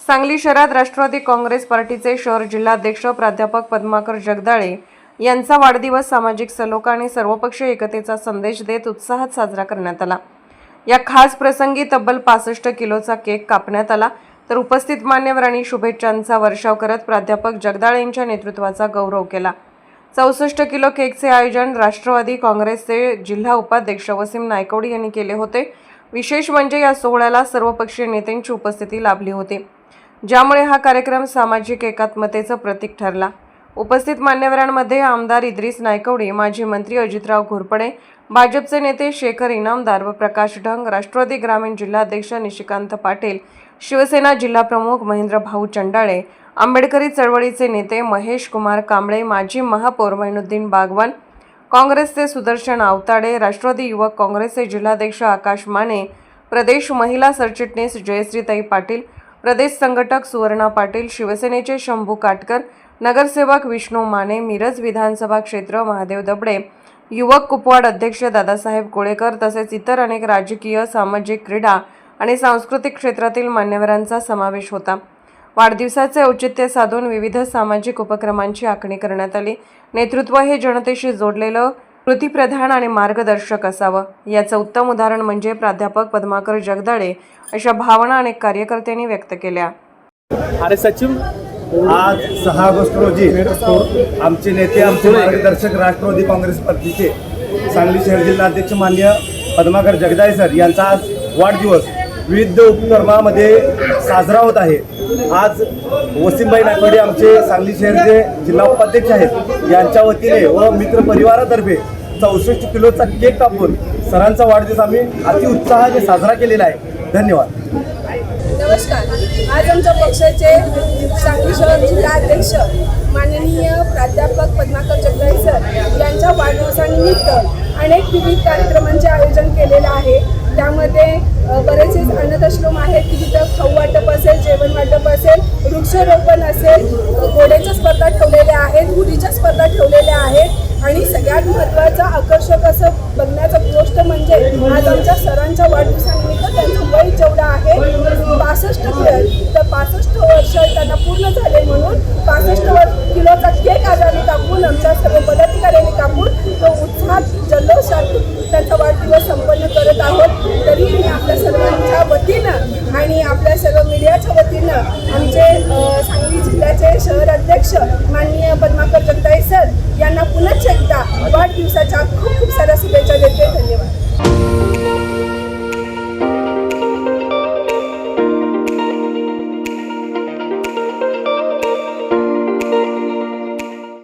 सांगली शहरात राष्ट्रवादी काँग्रेस पार्टीचे शहर जिल्हाध्यक्ष प्राध्यापक पद्माकर जगदाळे यांचा वाढदिवस सामाजिक सलोखा आणि सर्वपक्षीय एकतेचा संदेश देत उत्साहात साजरा करण्यात आला. या खास प्रसंगी तब्बल पासष्ट किलोचा केक कापण्यात आला. तर उपस्थित मान्यवरांनी शुभेच्छांचा वर्षाव करत प्राध्यापक जगदाळे यांच्या नेतृत्वाचा गौरव केला. चौसष्ट किलो केकचे आयोजन राष्ट्रवादी काँग्रेसचे जिल्हा उपाध्यक्ष वसीम नायकवडी यांनी केले होते. विशेष म्हणजे या सोहळ्याला सर्वपक्षीय नेत्यांची उपस्थिती लाभली होती. ज्यामुळे हा कार्यक्रम सामाजिक एकात्मतेचं प्रतीक ठरला. उपस्थित मान्यवरांमध्ये आमदार इद्रिस नायकवडी माजी मंत्री अजितराव घोरपडे भाजपचे नेते शेखर इनामदार व प्रकाश ढंग राष्ट्रवादी ग्रामीण जिल्हाध्यक्ष निशिकांत पाटील शिवसेना जिल्हाप्रमुख महेंद्र भाऊ चंडाळे आंबेडकरी चळवळीचे नेते महेश कुमार कांबळे माजी महापौर मैनुद्दीन बागवान काँग्रेसचे सुदर्शन आवताडे राष्ट्रवादी युवक काँग्रेसचे जिल्हाध्यक्ष आकाश माने प्रदेश महिला सरचिटणीस जयश्रीताई पाटील प्रदेश संघटक सुवर्णा पाटील शिवसेनेचे शंभू काटकर नगरसेवक विष्णू माने मिरज विधानसभा क्षेत्र महादेव दबडे युवक कुपवाड अध्यक्ष दादासाहेब कोळेकर तसेच इतर अनेक राजकीय सामाजिक क्रीडा आणि सांस्कृतिक क्षेत्रातील मान्यवरांचा समावेश होता. वाढदिवसाचे औचित्य साधून विविध सामाजिक उपक्रमांची आखणी करण्यात आली. नेतृत्व हे जनतेशी जोडलेलं कृतीप्रधान आणि मार्गदर्शक असावं. याचं उत्तम उदाहरण म्हणजे प्राध्यापक पद्माकर जगदाळे अशा भावना अनेक कार्यकर्त्यांनी व्यक्त केल्या. अरे सचिन. आज सहा ऑगस्ट रोजी आमचे नेते आमचे मार्गदर्शक राष्ट्रवादी काँग्रेस पार्टीचे सांगली शहर जिल्हाध्यक्ष मान्य पद्माकर जगदाळे सर यांचा आज वाढदिवस विविध उपक्रमामध्ये साजरा होत आहे. आज वसीमबाई नागवडे आमचे सांगली शहरचे जिल्हा उपाध्यक्ष आहेत यांच्या वतीने व मित्र परिवारातर्फे चौसष्ट किलोचा केक कापून सरांचा वाढदिवस आम्ही अति उत्साहाने साजरा केलेला आहे. धन्यवाद. नमस्कार. आज आमच्या पक्षाचे सांगली शहर जिल्हाध्यक्ष माननीय प्राध्यापक पद्माकर चक्राई सर यांच्या वाढदिवसानिमित्त अनेक विविध कार्यक्रमांचे आयोजन केलेलं आहे. त्यामध्ये बरेचसे अन्नदश्रम आहेत की तिथं खाऊ वाटप असेल जेवण वाटप असेल वृक्षारोपण असेल घोड्याच्या स्पर्धा ठेवलेल्या आहेत उडीच्या स्पर्धा ठेवलेल्या आहेत. आणि सगळ्यात महत्त्वाचं आकर्षक असं बघण्याचं गोष्ट म्हणजे आज आमच्या सरांच्या वाढदिवसानिमित्त त्यांचं वय जेवढं आहे